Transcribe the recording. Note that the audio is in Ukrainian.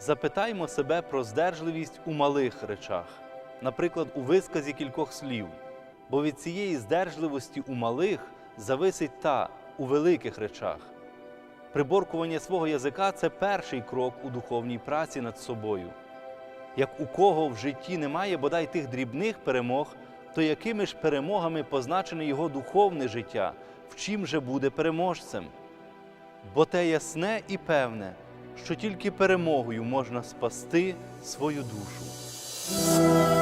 Запитаймо себе про здержливість у малих речах, наприклад, у висказі кількох слів, бо від цієї здержливості у малих зависить та у великих речах. Приборкування свого язика це перший крок у духовній праці над собою. Як у кого в житті немає бодай тих дрібних перемог, то якими ж перемогами позначене його духовне життя, в чим же буде переможцем? Бо те ясне і певне, що тільки перемогою можна спасти свою душу.